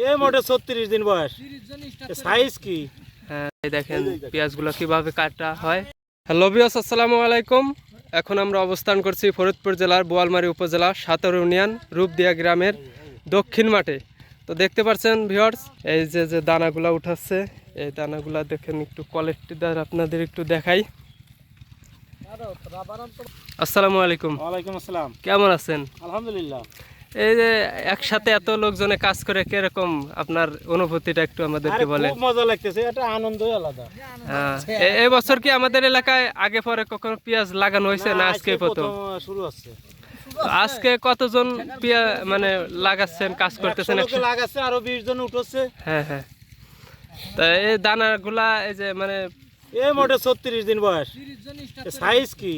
এ মোটে ছত্রিশ দিন বয়স। সাইজ কি? হ্যাঁ দেখেন পেঁয়াজগুলো কীভাবে কাটা হয়। হ্যালো বিয়াস আসসালামু আলাইকুম। এখন আমরা অবস্থান করছি ফরিদপুর জেলার বোয়ালমারী উপজেলা সাতর ইউনিয়ন রূপদিয়া গ্রামের দক্ষিণ মাঠে। তো দেখতে পাচ্ছেন ভিওর্স এই যে যে দানাগুলা উঠাচ্ছে এই দানাগুলা দেখেন একটু কোয়ালিটিদার আপনাদের একটু দেখাই। আসসালামু আলাইকুম। ওয়ালাইকুম আসসালাম। কেমন আছেন? আলহামদুলিল্লাহ। এই যে একসাথে এত লোকজনে কাজ করে কীরকম আপনার অনুভূতিটা একটু আমাদেরকে বলেন খুব মজা লাগতেছে এটা আনন্দই আলাদা। হ্যাঁ। এই বছর কি আমাদের এলাকায় আগে পরে কখনো পেঁয়াজ লাগানো হয়েছে না আজকে প্রথম? শুরু হচ্ছে। আজকে কতজন পেঁয়াজ মানে লাগাচ্ছেন কাজ করতেছেন লাগাচ্ছে আরও বিশ জন উঠছে। হ্যাঁ হ্যাঁ। তা এই দানাগুলা এই যে মানে এ মোটে ছত্রিশ দিন বয়স। সাইজ কি?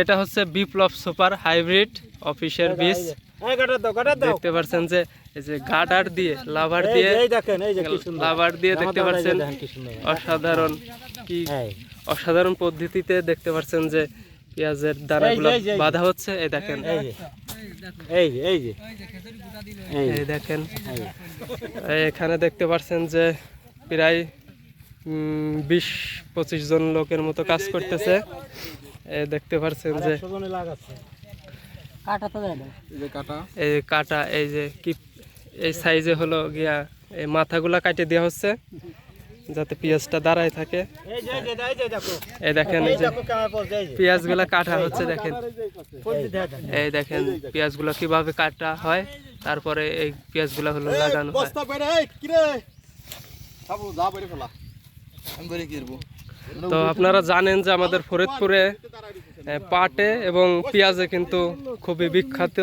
এটা হচ্ছে বিপ্লব সুপার হাইব্রিড অফিসের বীজ। হ্যাঁ দেখতে পাচ্ছেন যে এই যে গার্ডার দিয়ে লাভার দিয়ে লাভার দিয়ে দেখতে পাচ্ছেন অসাধারণ কি অসাধারণ পদ্ধতিতে দেখতে পাচ্ছেন যে পেঁয়াজের দানাগুলো বাঁধা হচ্ছে এই দেখেন। এই এই যে দেখেন। এখানে দেখতে পাচ্ছেন যে প্রায় বিশ পঁচিশ জন লোকের মতো কাজ করতেছে। দেখতে পাচ্ছেন যে এই যে কাটা, এই যে কি, এই সাইজে হলো গিয়া এই মাথাগুলা কাটে দেওয়া হচ্ছে, যাতে পেঁয়াজটা দাঁড়ায় থাকে। এই দেখেন এই যে পেঁয়াজগুলা কাটা হচ্ছে, দেখেন। এই দেখেন পেঁয়াজগুলো কীভাবে কাটা হয়, তারপরে এই পেঁয়াজগুলো হলো লাগানো হয়। তো আপনারা জানেন যে আমাদের ফরিদপুরে পাটে এবং পেঁয়াজে কিন্তু খুবই বিখ্যাত।